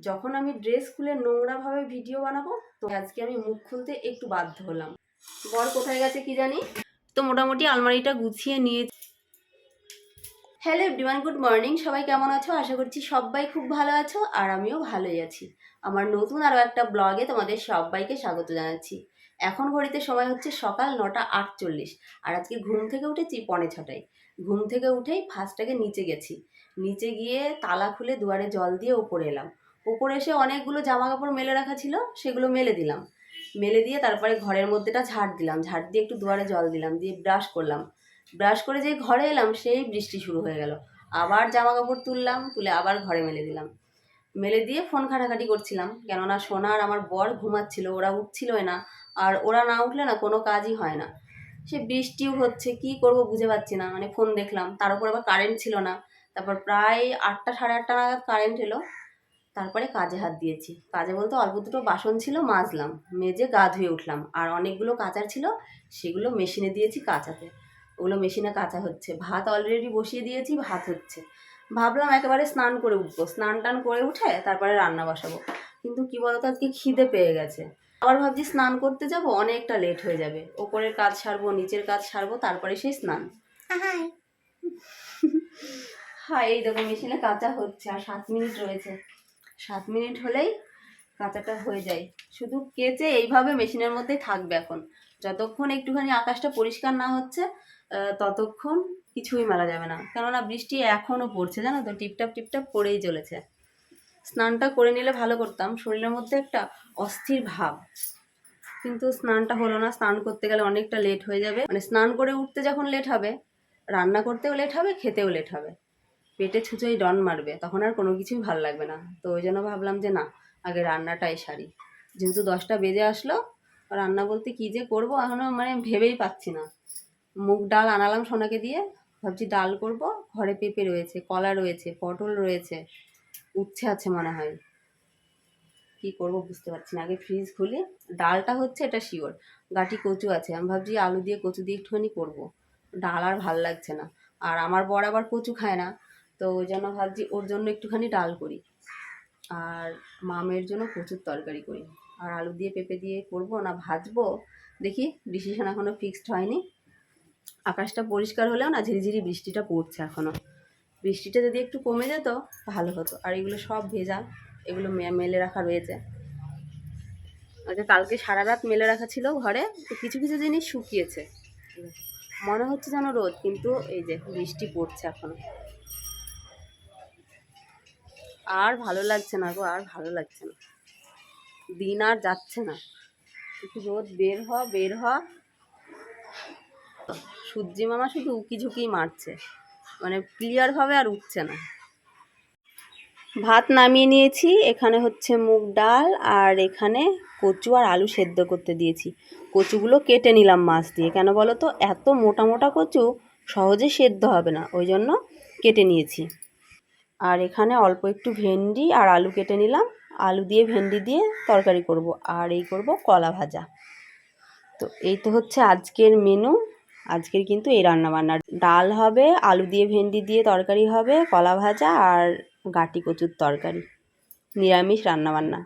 যখন আমি ড্রেস খুলে নোংরাভাবে ভিডিও বানাবো, তো আজকে আমি মুখ খুলতে একটু বাধ্য হলাম। বর কোথায় গেছে কি জানি? তো মোটামুটি আলমারিটা গুছিয়ে নিয়ে হ্যালো এভরিওয়ান গুড মর্নিং সবাই কেমন আছো? আশা করছি সবাই খুব ভালো আছো আর আমিও ভালোই আছি। আমার নতুন আরও একটা ব্লগে তোমাদের সবাইকে স্বাগত জানাচ্ছি। এখন ঘড়িতে সময় হচ্ছে সকাল নটা আটচল্লিশ আর আজকে ঘুম থেকে উঠেছি পনে ছটায়। ঘুম থেকে উঠেই ফার্স্টটাকে নিচে গেছি। নিচে গিয়ে তালা খুলে দুয়ারে জল দিয়ে ওপরে এলাম। ওপরে এসে অনেকগুলো জামা কাপড় মেলে রাখা ছিল, সেগুলো মেলে দিলাম। মেলে দিয়ে তারপরে ঘরের মধ্যেটা ঝাড় দিলাম। ঝাড় দিয়ে একটু দুয়ারে জল দিলাম, দিয়ে ব্রাশ করলাম। ব্রাশ করে যেই ঘরে এলাম, সেই বৃষ্টি শুরু হয়ে গেল। আবার জামা কাপড় তুললাম, তুলে আবার ঘরে মেলে দিলাম। মেলে দিয়ে ফোন ঘাটাঘাটি করছিলাম, কেননা সোনার আমার বর ঘুমাচ্ছিল, ওরা উঠছিলই না, আর ওরা না উঠলে না কোনো কাজই হয় না। সে বৃষ্টিও হচ্ছে, কি করব বুঝে পাচ্ছি না মানে ফোন দেখলাম। তার উপর আবার কারেন্ট ছিল না। তারপর প্রায় আটটা, সাড়ে আটটা নাগাদ কারেন্ট এলো। তারপরে কাজে হাত দিয়েছি। কাজে বলতে অল্প দুটো বাসন ছিল মাজলাম মেজে গা ধুয়ে উঠলাম। আর অনেকগুলো কাঁচার ছিল সেগুলো মেশিনে দিয়েছি কাচাতে। ওগুলো মেশিনে কাঁচা হচ্ছে। ভাত অলরেডি বসিয়ে দিয়েছি ভাত হচ্ছে। ভাবলাম একেবারে স্নান করে উঠবো। স্নান টান করে উঠে তারপরে রান্না বসাবো। কিন্তু কি বলতো আজকে খিদে পেয়ে গেছে। আবার ভাবছি স্নান করতে যাব অনেকটা লেট হয়ে যাবে। ওপরের কাজ সারবো নিচের কাজ সারবো তারপরে সেই স্নান। হ্যাঁ এই দেখো মেশিনে কাঁচা হচ্ছে আর সাত মিনিট রয়েছে। সাত মিনিট হলেই কাঁচাটা হয়ে যায়। শুধু কেচে এইভাবে মেশিনের মধ্যেই থাকবে এখন। যতক্ষণ একটুখানি আকাশটা পরিষ্কার না হচ্ছে ততক্ষণ কিছুই মারা যাবে না। কেননা বৃষ্টি এখনও পড়ছে, জানো তো? টিপটাপ টিপটাপ পড়েই চলেছে। স্নানটা করে নিলে ভালো করতাম, শরীরের মধ্যে একটা অস্থির ভাব। কিন্তু স্নানটা হলো না, স্নান করতে গেলে অনেকটা লেট হয়ে যাবে। মানে স্নান করে উঠতে যখন লেট হবে, রান্না করতেও লেট হবে, খেতেও লেট হবে। পেটে ছুঁচোই ডন মারবে, তখন আর কোনো কিছুই ভালো লাগবে না। তো ওই জন্য ভাবলাম যে না, আগে রান্নাটাই সারি। যেহেতু দশটা বেজে আসলো, রান্না বলতে কী যে করব এখনও মানে ভেবেই পাচ্ছি না। মুগ ডাল আনালাম সোনাকে দিয়ে, ভাবছি ডাল করব, ঘরে পেঁপে রয়েছে, কলা রয়েছে, পটল রয়েছে, উচ্ছে আছে মনে হয়। কি করব বুঝতে পারছি না, আগে ফ্রিজ খুলি, ডালটা হচ্ছে এটা শিওর গাটি কচু আছে, আমি ভাবছি আলু দিয়ে কচু দিয়ে একটুখানি করব। ডাল আর ভালো লাগছে না, আর আমার বর আবার কচু খায় না তো ওই জন্য ভাবছি ওর জন্য একটুখানি ডাল করি। আর মামের জন্য প্রচুর তরকারি করি। আর আলু দিয়ে পেঁপে দিয়ে করব না ভাজবো, দেখি ডিসিশন এখনও ফিক্সড হয়নি। আকাশটা পরিষ্কার হলেও না ঝিরিঝিরি বৃষ্টিটা পড়ছে এখনও বৃষ্টিটা যদি একটু কমে যেত ভালো হতো। আর এগুলো সব ভেজা, এগুলো মেলে রাখা রয়েছে। আচ্ছা কালকে সারা রাত মেলে রাখা ছিল ঘরে কিছু কিছু জিনিস শুকিয়েছে। মনে হচ্ছে যেন রোদ, কিন্তু এই যে বৃষ্টি পড়ছে এখনও। আর ভালো লাগছে না গো, আর ভালো লাগছে না। দিন আর যাচ্ছে না। একটু রোদ বের হ বের হ। সূর্যি মামা শুধু উকি ঝুঁকি মারছে। মানে ক্লিয়ারভাবে আর উঠছে না। ভাত নামিয়ে নিয়েছি, এখানে হচ্ছে মুগ ডাল আর এখানে কচু আর আলু সেদ্ধ করতে দিয়েছি। কচুগুলো কেটে নিলাম মাছ দিয়ে। কেন বলো তো? এত মোটা মোটা কচু সহজে সেদ্ধ হবে না। ওই জন্য কেটে নিয়েছি। আর এখানে অল্প একটু ভেন্ডি আর আলু কেটে নিলাম। আলু দিয়ে ভেন্ডি দিয়ে তরকারি করব আর এই করব কলা ভাজা। তো এই তো হচ্ছে আজকের মেনু আজকের কিন্তু এই রান্না বান্না ডাল হবে, আলু দিয়ে ভেন্ডি দিয়ে তরকারি হবে, কলা ভাজা আর গাটি কচুর তরকারি। নিরামিষ রান্না বান্না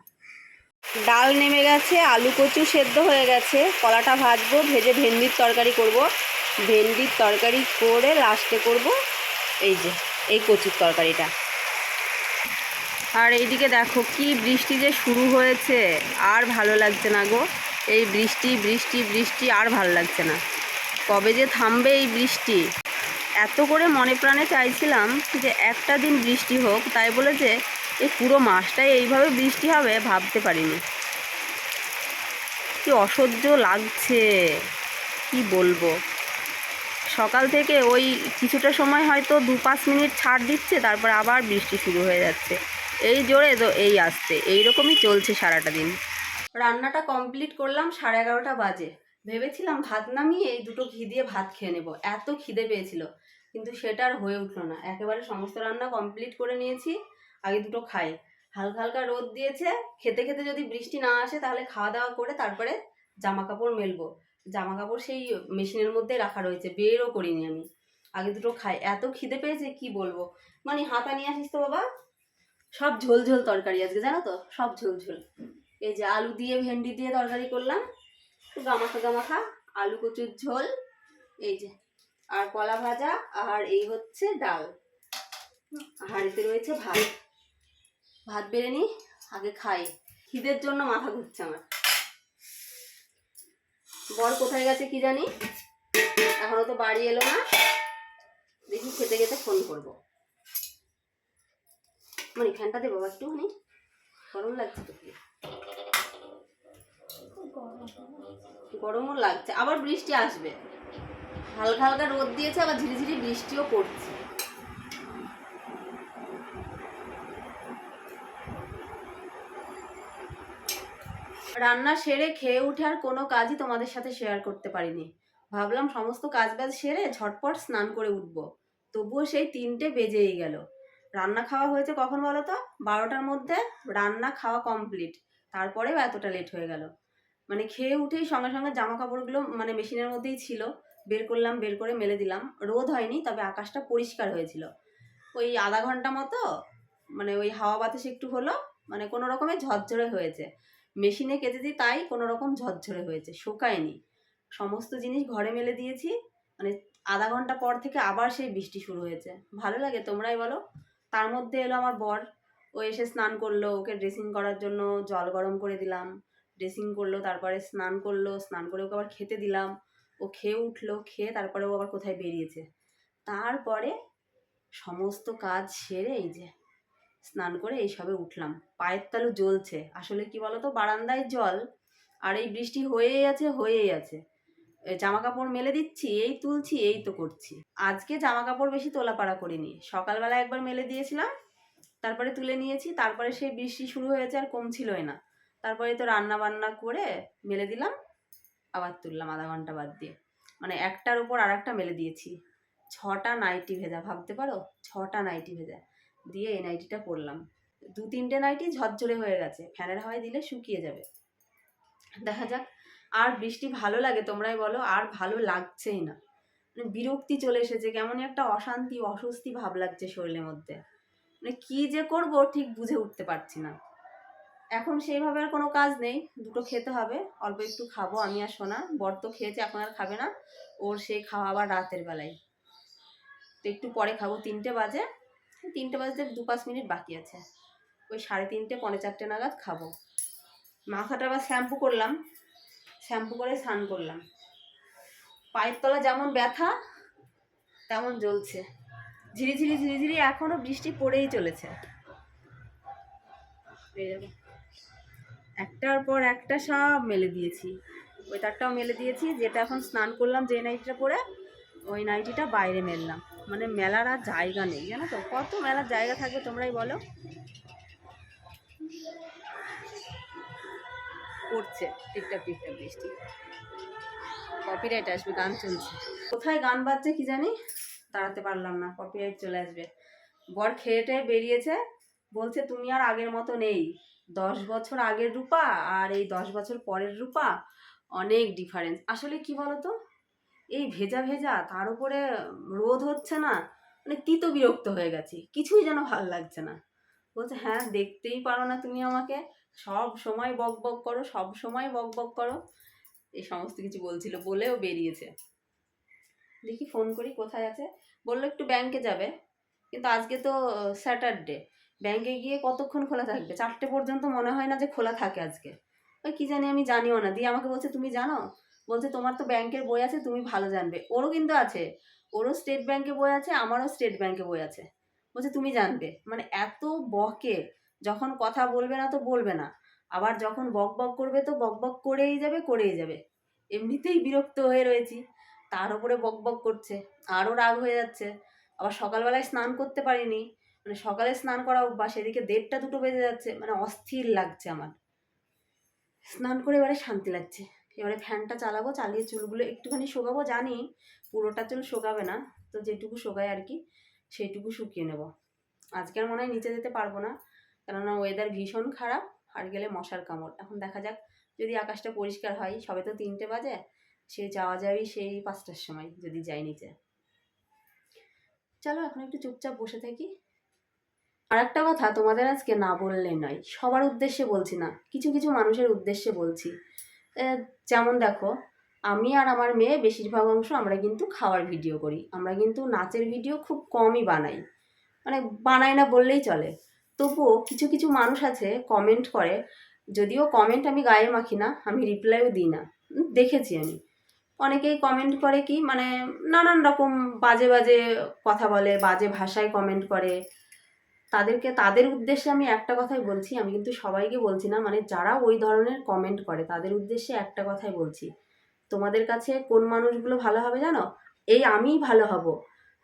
ডাল নেমে গেছে, আলু কচু সেদ্ধ হয়ে গেছে। কলাটা ভাজবো, ভেজে ভেন্ডির তরকারি করব। ভেন্ডির তরকারি করে লাস্টে করব। এই যে। এই কচুর তরকারিটা। আর এইদিকে দেখো কি বৃষ্টি যে শুরু হয়েছে, আর ভালো লাগছে না গো। এই বৃষ্টি বৃষ্টি বৃষ্টি, আর ভালো লাগছে না। কবে যে থামবে এই বৃষ্টি? এত করে মনে প্রাণে চাইছিলাম যে একটা দিন বৃষ্টি হোক, তাই বলে যে এই পুরো মাসটাই এইভাবে বৃষ্টি হবে ভাবতে পারিনি। কি অসহ্য লাগছে, কি বলব? সকাল থেকে ওই কিছুটা সময় হয়তো দু পাঁচ মিনিট ছাড় দিচ্ছে, তারপর আবার বৃষ্টি শুরু হয়ে যাচ্ছে। এই জোরে তো এই আসছে, এইরকমই চলছে সারাটা দিন। রান্নাটা কমপ্লিট করলাম সাড়ে এগারোটা বাজে। ভেবেছিলাম ভাত নামিয়ে এই দুটো ঘি দিয়ে ভাত খেয়ে নেব, এত খিদে পেয়েছিল। কিন্তু সেটা আর হয়ে উঠল না, একেবারে সমস্ত রান্না কমপ্লিট করে নিয়েছি, আগে দুটো খাই। হালকা হালকা রোদ দিয়েছে, খেতে খেতে যদি বৃষ্টি না আসে তাহলে খাওয়া দাওয়া করে তারপরে জামা কাপড় মেলবো। জামা কাপড় সেই মেশিনের মধ্যে রাখা রয়েছে, বেরও করিনি আমি। আগে দুটো খাই। এত খিদে পেয়েছে, কি বলব? মানে হাতা নিয়ে আসিস তো বাবা। সব ঝোল ঝোল তরকারি আজকে, জানো তো? সব ঝোল ঝোল। এই যে আলু দিয়ে ভেন্ডি দিয়ে তরকারি করলাম, গামাখা গামাখা, আলু কচুর ঝোল, এই যে। আর কলা ভাজা, আর এই হচ্ছে ডাল। হাঁড়িতে রয়েছে ভাত। ভাত বেড়ে নি আগে খাই। খিদের জন্য মাথা ঘুরছে আমার। বর কোথায় গেছে কি জানি? এখনও তো বাড়ি এলো না। দেখি খেতে খেতে ফোন করব। মানে ফ্যানটা দেবো একটুখানি। গরম লাগছে তো গরমও লাগছে। আবার বৃষ্টি আসবে। হালকা হালকা রোদ দিয়েছে, আবার ঝিরিঝিরি বৃষ্টিও পড়ছে। রান্না সেরে খেয়ে উঠে আর কোনো কাজই তোমাদের সাথে শেয়ার করতে পারিনি। ভাবলাম সমস্ত কাজ বাজ সেরে ঝটপট স্নান করে উঠব। তবুও সেই তিনটে বেজেই গেল। রান্না খাওয়া হয়েছে কখন বলো তো? বারোটার মধ্যে রান্না খাওয়া কমপ্লিট তারপরেও এতটা লেট হয়ে গেল। মানে খেয়ে উঠেই সঙ্গে সঙ্গে জামা কাপড়গুলো মানে মেশিনের মধ্যেই ছিল। বের করলাম, বের করে মেলে দিলাম। রোদ হয়নি, তবে আকাশটা পরিষ্কার হয়েছিল। ওই আধা ঘণ্টা মতো মানে ওই হাওয়া বাতাস একটু হলো মানে কোনো রকমের ঝরঝরে হয়েছে। মেশিনে কেচেছি তাই কোনো রকম ঝরঝরে হয়েছে, শুকায়নি। সমস্ত জিনিস ঘরে মেলে দিয়েছি মানে আধা ঘণ্টা পর থেকে আবার সেই বৃষ্টি শুরু হয়েছে। ভালো লাগে তোমরাই বলো। তার মধ্যে এলো আমার বর, ও এসে স্নান করল, ওকে ড্রেসিং করার জন্য জল গরম করে দিলাম ড্রেসিং করল, তারপরে স্নান করল, স্নান করে ওকে আবার খেতে দিলাম, ও খেয়ে উঠল, খেয়ে তারপরে ও আবার কোথায় বেরিয়েছে। তারপরে সমস্ত কাজ সেরে এই যে স্নান করে এইসবে উঠলাম। পায়ের তালু জ্বলছে। আসলে কি বলতো? বারান্দায় জল আর এই বৃষ্টি হয়েই আছে হয়েই আছে। জামা কাপড় মেলে দিচ্ছি, এই তুলছি, এই তো করছি। আজকে জামা কাপড় বেশি তোলাপাড়া করিনি। সকালবেলা একবার মেলে দিয়েছিলাম, তারপরে তুলে নিয়েছি, তারপরে সেই বৃষ্টি শুরু হয়েছে আর কমছিলই না। তারপরে তো রান্না বান্না করে মেলে দিলাম, আবার তুললাম আধা ঘণ্টা বাদ দিয়ে। মানে একটার উপর আর একটা মেলে দিয়েছি। ছটা নাইটি ভেজা, ভাবতে পারো? ছটা নাইটি ভেজা। দিয়ে এই নাইটিটা পরলাম দু তিনটে নাইটি ঝরঝরে হয়ে গেছে। ফ্যানের হাওয়ায় দিলে শুকিয়ে যাবে। দেখা যাক, আর বৃষ্টি ভালো লাগে তোমরাই বলো, আর ভালো লাগছেই না। মানে বিরক্তি চলে এসেছে, কেমনই একটা অশান্তি, অস্বস্তি ভাব লাগছে শরীরের মধ্যে। মানে কি যে করব ঠিক বুঝে উঠতে পারছি না। এখন সেইভাবে আর কোনো কাজ নেই, দুটো খেতে হবে, অল্প একটু খাব আমি আর সোনা। বর তো খেয়েছে, এখন আর খাবে না। ওর সেই খাওয়া আবার রাতের বেলায়। তো একটু পরে খাব, তিনটে বাজে। তিনটে বাজতে দু পাঁচ মিনিট বাকি আছে। ওই সাড়ে তিনটে, পনে চারটে নাগাদ খাব। মাথাটা আবার শ্যাম্পু করলাম। শ্যাম্পু করে স্নান করলাম। পায়ের তলা যেমন ব্যথা, তেমন জ্বলছে। ঝিরিঝিরি ঝিরিঝিরি এখনও বৃষ্টি পড়েই চলেছে। একটার পর একটা সব মেলে দিয়েছি। ওই তারটাও মেলে দিয়েছি, যেটা এখন স্নান করলাম যে নাইটিটা পরে, ওই নাইটিটা বাইরে মেললাম। মানে মেলার আর জায়গা নেই, জানো তো? কত মেলার জায়গা থাকবে তোমরাই বলো? পড়ছে টিপটাপ টিপটাপ বৃষ্টি। কপিরাইট আসবে, গান চলছে। কোথায় গান বাজছে কি জানি? দাঁড়াতে পারলাম না কপিরাইট চলে আসবে। বর খেয়ে টেয়ে বেরিয়েছে, বলছে, তুমি আর আগের মতো নেই। দশ বছর আগের রূপা আর এই দশ বছর পরের রূপা। অনেক ডিফারেন্স আসলে কি বলতো? এই ভেজা ভেজা, তার উপরে রোদ হচ্ছে না মানে তিতো বিরক্ত হয়ে গেছি, কিছুই যেন ভালো লাগছে না। বলছে হ্যাঁ দেখতেই পারো না তুমি আমাকে, সব সময় বক বক করো, সব সময় বক বক করো। এই সমস্ত কিছু বলছিল বলেও বেরিয়েছে। দেখি ফোন করি কোথায় আছে। বলল, একটু ব্যাংকে যাবে, কিন্তু আজকে তো স্যাটারডে ব্যাংকে গিয়ে কতক্ষণ খোলা থাকবে? চারটে পর্যন্ত মনে হয় না যে খোলা থাকে আজকে। ওই কি জানি আমি জানিও না, দিয়ে আমাকে বলছে, তুমি জানো বলছে, তোমার তো ব্যাংকের বই আছে, তুমি ভালো জানবে। ওরও কিন্তু আছে। ওরও স্টেট ব্যাংকে বই আছে, আমারও স্টেট ব্যাংকে বই আছে। বলছে, তুমি জানবে। মানে এত বকে, যখন কথা বলবে না তো বলবে না। আবার যখন বক বক করবে তো বক বক করেই যাবে করেই যাবে। এমনিতেই বিরক্ত হয়ে রয়েছি। তার উপরে বক বক করছে, আরও রাগ হয়ে যাচ্ছে। আবার সকালবেলায় স্নান করতে পারিনি। মানে সকালে স্নান করা অভ্যাস, এদিকে দেড়টা দুটো বেজে যাচ্ছে। মানে অস্থির লাগছে আমার। স্নান করে এবারে শান্তি লাগছে। এবারে ফ্যানটা চালাবো, চালিয়ে চুলগুলো একটুখানি শোকাবো, জানি পুরোটা চুল শোকাবে না, তো যেটুকু শোকায় আর কি, সেইটুকু শুকিয়ে নেব। আজকের মনে হয় নিচে যেতে পারব না, কেননা ওয়েদার ভীষণ খারাপ, আর গেলে মশার কামড়। এখন দেখা যাক, যদি আকাশটা পরিষ্কার হয়, সবে তো তিনটে বাজে, সে যাওয়া যাবে সেই পাঁচটার সময়, যদি যাই নিচে। চলো এখন একটু চুপচাপ বসে থাকি। আর একটা কথা তোমাদের আজকে না বললে নয়, সবার উদ্দেশ্যে বলছি না, কিছু কিছু মানুষের উদ্দেশ্যে বলছি। যেমন দেখো, আমি আর আমার মেয়ে বেশিরভাগ অংশ আমরা কিন্তু খাওয়ার ভিডিও করি। আমরা কিন্তু নাচের ভিডিও খুব কমই বানাই। মানে বানাই না বললেই চলে। তবুও কিছু কিছু মানুষ আছে কমেন্ট করে, যদিও কমেন্ট আমি গায়ে মাখি না, আমি রিপ্লাইও দিই না। দেখেছি আমি। অনেকেই কমেন্ট করে কি মানে নানান রকম বাজে বাজে কথা বলে, বাজে ভাষায় কমেন্ট করে। তাদেরকে, তাদের উদ্দেশ্যে আমি একটা কথাই বলছি, আমি কিন্তু সবাইকে বলছি না মানে যারা ওই ধরনের কমেন্ট করে, তাদের উদ্দেশ্যে একটা কথাই বলছি। তোমাদের কাছে কোন মানুষগুলো ভালো হবে জানো? এই আমিই ভালো হব।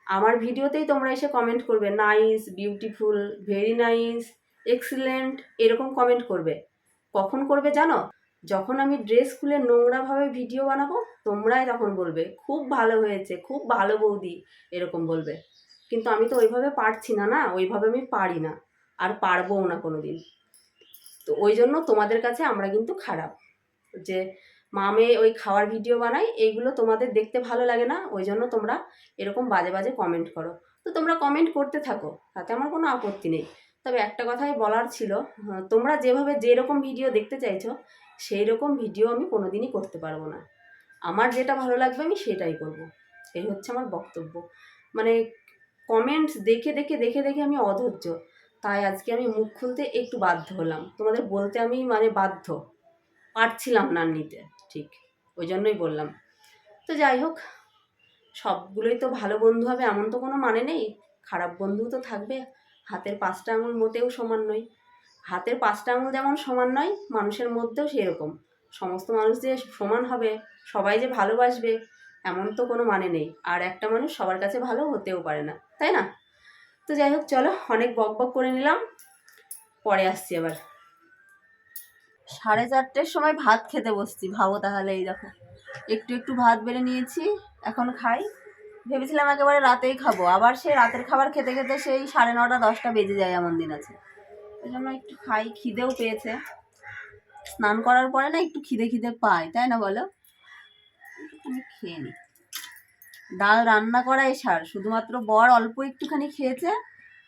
আমার ভিডিওতেই তোমরা এসে কমেন্ট করবে nice beautiful very nice excellent এরকম কমেন্ট করবে। কখন করবে জানো? যখন আমি ড্রেস খুলে নোংরাভাবে ভিডিও বানাবো, তোমরাই তখন বলবে, খুব ভালো হয়েছে, খুব ভালো বৌদি, এরকম বলবে। কিন্তু আমি তো ওইভাবে পারছি না না? ওইভাবে আমি পারি না। আর পারবও না কোনো দিন তো ওই জন্য তোমাদের কাছে আমরা কিন্তু খারাপ। যে মামে ওই খাওয়ার ভিডিও বানাই এইগুলো তোমাদের দেখতে ভালো লাগে না? ওই জন্য তোমরা এরকম বাজে বাজে কমেন্ট করো। তো তোমরা কমেন্ট করতে থাকো তাতে আমার কোনো আপত্তি নেই। তবে একটা কথাই বলার ছিল হ্যাঁ, তোমরা যেভাবে যেরকম ভিডিও দেখতে চাইছো সেই রকম ভিডিও আমি কোনো দিনই করতে পারব না। আমার যেটা ভালো লাগবে আমি সেটাই করব। এই হচ্ছে আমার বক্তব্য। মানে কমেন্টস দেখে দেখে দেখে দেখে আমি অধৈর্য। তাই আজকে আমি মুখ খুলতে একটু বাধ্য হলাম। তোমাদের বলতে আমি মানে বাধ্য। পারছিলাম না নিতে, ঠিক। ওই জন্যই বললাম। তো যাই হোক, সবগুলোই তো ভালো বন্ধু হবে, এমন তো কোনো মানে নেই। খারাপ বন্ধু তো থাকবে। হাতের পাঁচটা আঙুল মোটেও সমান নয়। হাতের পাঁচটা আঙুল যেমন সমান নয়, মানুষের মধ্যেও সেরকম। সমস্ত মানুষ যে সমান হবে, সবাই যে ভালোবাসবে এমন তো কোনো মানে নেই। আর একটা মানুষ সবার কাছে ভালো হতেও পারে না, তাই না? তো যাই হোক, চলো অনেক বক বক করে নিলাম। পরে আসছি আবার। সাড়ে চারটের সময় ভাত খেতে বসছি, ভাবো তাহলে এই দেখো। একটু একটু ভাত বেড়ে নিয়েছি, এখন খাই। ভেবেছিলাম একেবারে রাতেই খাব, আবার সেই রাতের খাবার খেতে খেতে সেই সাড়ে নটা, দশটা বেজে যায় এমন দিন আছে। ওই জন্য একটু খাই, খিদেও পেয়েছে। স্নান করার পরে না একটু খিদে খিদে পাই তাই না বলো? একটুখানি খেয়ে নিই ডাল রান্না করাই সার, শুধুমাত্র বর অল্প একটুখানি খেয়েছে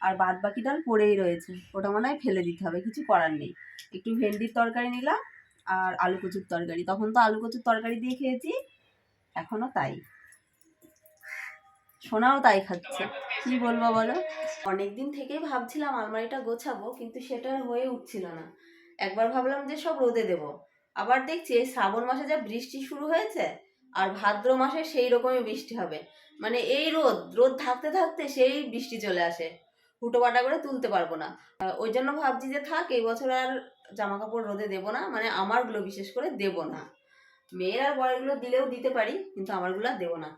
আর বাদ বাকি ডাল পড়েই রয়েছে। ওটা মনে হয় ফেলে দিতে হবে, কিছু করার নেই। একটু ভেন্ডির তরকারি নিলাম আর আলু কচুর তরকারি। তখন তো আলু কচুর তরকারি দিয়ে খেয়েছি এখনও তাই। সোনাও তাই খাচ্ছে। কি বলব বলো? অনেক দিন থেকেই ভাবছিলাম আলমারিটা গোছাবো, কিন্তু সেটা হয়ে উঠছিল না। একবার ভাবলাম যে সব রোদে দেব। আবার দেখছি এই শ্রাবণ মাসে যা বৃষ্টি শুরু হয়েছে আর ভাদ্র মাসে সেই রকমই বৃষ্টি হবে। মানে এই রোদ রোদ থাকতে থাকতে সেই বৃষ্টি চলে আসে। হুটো পাটা করে তুলতে পারব না। ওই জন্য ভাবছি যে থাক, এই বছর আর জামা কাপড় রোদে দেবো না মানে আমারগুলো বিশেষ করে দেবো না। মেয়ের আর বড়গুলো দিলেও দিতে পারি, কিন্তু আমারগুলো আর দেবো না।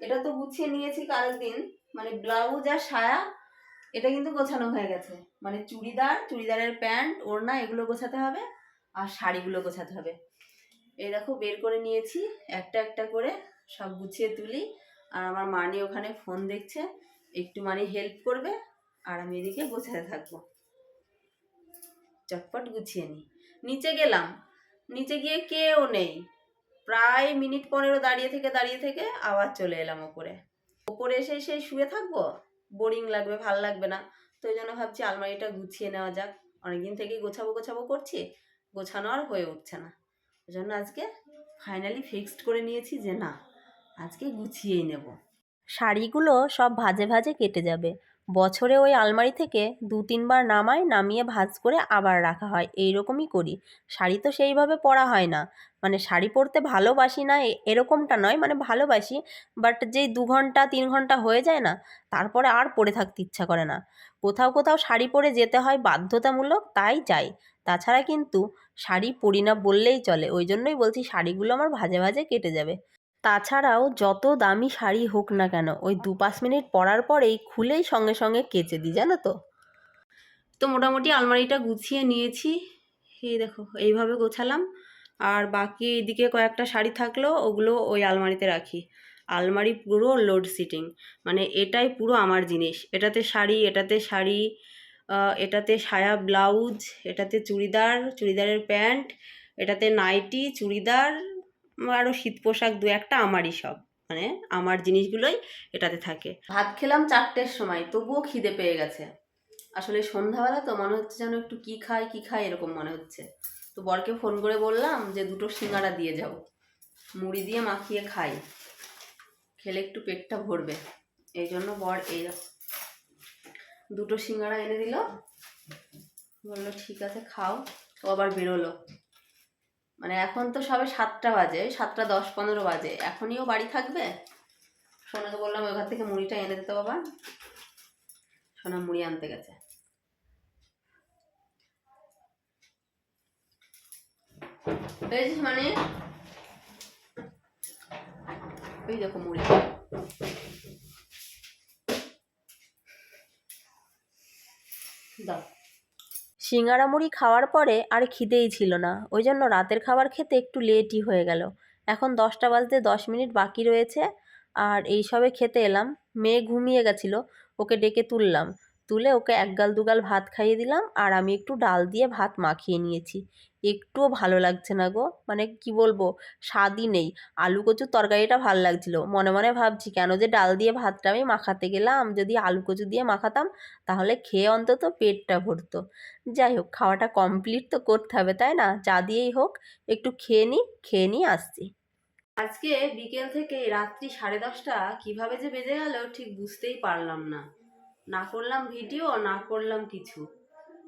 এটা তো গুছিয়ে নিয়েছি কালকে দিন মানে ব্লাউজ আর সায়া, এটা কিন্তু গোছানো হয়ে গেছে। মানে চুড়িদার, চুড়িদারের প্যান্ট, ওড়না, এগুলো গোছাতে হবে, আর শাড়িগুলো গোছাতে হবে। এই দেখো বের করে নিয়েছি, একটা একটা করে সব গুছিয়ে তুলি। আর আমার মানি ওখানে ফোন দেখছে, একটু মানে হেল্প করবে, আর আমি এদিকে গোছাতে থাকব। চটপট গুছিয়ে নিই নিচে গেলাম। নিচে গিয়ে কেউ নেই। প্রায় মিনিট পনেরো দাঁড়িয়ে থেকে দাঁড়িয়ে থেকে আবার চলে এলাম ওপরে। ওপরে এসে সেই শুয়ে থাকব? বোরিং লাগবে, ভালো লাগবে না। তো ওই জন্য ভাবছি আলমারিটা গুছিয়ে নেওয়া যাক। অনেকদিন থেকেই গোছাবো গোছাবো করছি, গোছানো আর হয়ে উঠছে না। জন্য আজকে ফাইনালি ফিক্সড করে নিয়েছি যে না, আজকে গুছিয়েই নেব। শাড়িগুলো সব ভাজে ভাজে কেটে যাবে। বছরে ওই আলমারি থেকে দু তিনবার নামাই নামিয়ে ভাঁজ করে আবার রাখা হয়। এই রকমই করি। শাড়ি তো সেইভাবে পরা হয় না। মানে শাড়ি পরতে ভালোবাসি না এরকমটা নয়। মানে ভালোবাসি বাট যেই দু ঘণ্টা, তিন ঘণ্টা হয়ে যায় না, তারপরে আর পরে থাকতে ইচ্ছা করে না। কোথাও কোথাও শাড়ি পরে যেতে হয় বাধ্যতামূলক, তাই যাই। তাছাড়া কিন্তু শাড়ি পরি না বললেই চলে। ওই জন্যই বলছি, শাড়িগুলো আমার ভাজে ভাজে কেটে যাবে। তাছাড়াও যত দামি শাড়ি হোক না কেন, ওই দু পাঁচ মিনিট পরার পরেই খুলেই সঙ্গে সঙ্গে কেচে দিই, জানো তো। তো মোটামুটি আলমারিটা গুছিয়ে নিয়েছি। এই দেখো, এইভাবে গোছালাম। আর বাকি এদিকে কয়েকটা শাড়ি থাকল, ওগুলো ওই আলমারিতে রাখি। আলমারি পুরো লোড সিটিং মানে এটাই পুরো আমার জিনিস। এটাতে শাড়ি এটাতে শাড়ি এটাতে সায়া ব্লাউজ, এটাতে চুড়িদার, চুড়িদারের প্যান্ট, এটাতে নাইটি, চুড়িদার আরও শীত পোশাক দু একটা আমারই সব। মানে আমার জিনিসগুলোই এটাতে থাকে। ভাত খেলাম চারটের সময়, তবুও খিদে পেয়ে গেছে। আসলে সন্ধ্যাবেলা তো মনে হচ্ছে যেন একটু কি খাই কি খাই এরকম মনে হচ্ছে। তো বরকে ফোন করে বললাম যে দুটো সিঙ্গারা দিয়ে যাও। মুড়ি দিয়ে মাখিয়ে খাই। খেলে একটু পেটটা ভরবে। এই জন্য বর এই দুটো সিঙ্গারা এনে দিল। বলল, ঠিক আছে, খাও। ও আবার বেরোলো। মানে এখন তো সবে সাতটা বাজে সাতটা দশ পনেরো বাজে। এখনই ও বাড়ি থাকবে? সোনাকে বললাম ওই ঘর থেকে মুড়িটা এনে দিতে বাবা। সোনা মুড়ি আনতে গেছে। মানে? ওই দেখো মুড়ি। দাও। সিঙ্গারা মুড়ি খাওয়ার পরে আর খিদেই ছিল না। ওই জন্য রাতের খাবার খেতে একটু লেটই হয়ে গেল। এখন দশটা বাজতে দশ মিনিট বাকি রয়েছে। আর এই সবে খেতে এলাম। মেয়ে ঘুমিয়ে গেছিল। ওকে ডেকে তুললাম। তুলে ওকে এক গাল দুগাল ভাত খাইয়ে দিলাম আর আমি একটু ডাল দিয়ে ভাত মাখিয়ে নিয়েছি। একটুও ভালো লাগছে না গো। মানে কি বলব, স্বাদই নেই। আলু কচুর তরকারিটা ভালো লাগছিল। মনে মনে ভাবছি, কেন যে ডাল দিয়ে ভাতটা আমি মাখাতে গেলাম, যদি আলু কচু দিয়ে মাখাতাম, তাহলে খেয়ে অন্তত পেটটা ভরতো। যাই হোক, খাওয়াটা কমপ্লিট তো করতে হবে, তাই না? যা দিয়েই হোক, একটু খেয়ে নিই খেয়ে নিয়ে আসছি। আজকে বিকেল থেকে রাত্রি সাড়ে দশটা, কীভাবে যে বেজে গেল ঠিক বুঝতেই পারলাম না। না করলাম ভিডিও না করলাম কিছু।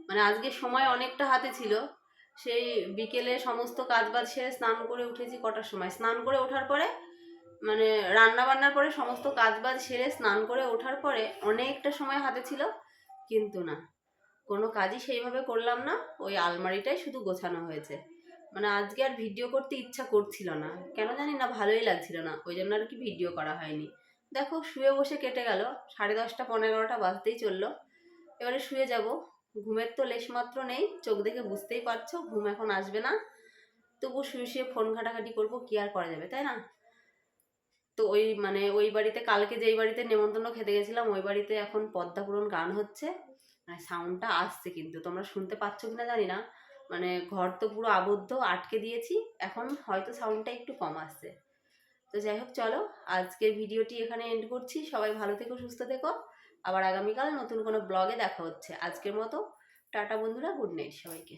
মানে আজকে সময় অনেকটা হাতে ছিল। সেই বিকেলে সমস্ত কাজ বাজ সেরে স্নান করে উঠেছি কটার সময়। স্নান করে ওঠার পরে মানে রান্না বান্নার পরে সমস্ত কাজ বাজ সেরে স্নান করে ওঠার পরে অনেকটা সময় হাতে ছিল, কিন্তু না। কোনো কাজই সেইভাবে করলাম না। ওই আলমারিটাই শুধু গোছানো হয়েছে। মানে আজকে আর ভিডিও করতে ইচ্ছা করছিল না। কেন জানি না, ভালোই লাগছিল না। ওই জন্য আর কি ভিডিও করা হয়নি। দেখো শুয়ে বসে কেটে গেল। সাড়ে দশটা পনেরো বাজতেই চলল। এবারে শুয়ে যাব। ঘুমের তো লেশমাত্র নেই, চোখ দেখে বুঝতেই পারছ, ঘুম এখন আসবে না। তবু শুয়ে শুয়ে ফোন ঘাটাঘাটি করব, কি আর করা যাবে, তাই না? তো ওই মানে ওই বাড়িতে, কালকে যেই বাড়িতে নেমন্তন্ন খেতে গেছিলাম, ওই বাড়িতে এখন পদ্মাপুরণ গান হচ্ছে। মানে সাউন্ডটা আসছে কিন্তু, তোমরা শুনতে পাচ্ছ কি না জানি না। মানে ঘর তো পুরো আবদ্ধ, আটকে দিয়েছি। এখন হয়তো সাউন্ডটা একটু কম আসছে। তো যাই হোক, চলো আজকের ভিডিওটি এখানে এন্ড করছি। সবাই ভালো থেকো, সুস্থ থেকো। আবার আগামীকাল নতুন কোনো ব্লগে দেখা হচ্ছে। আজকের মতো, টাটা বন্ধুরা গুড নাইট সবাইকে।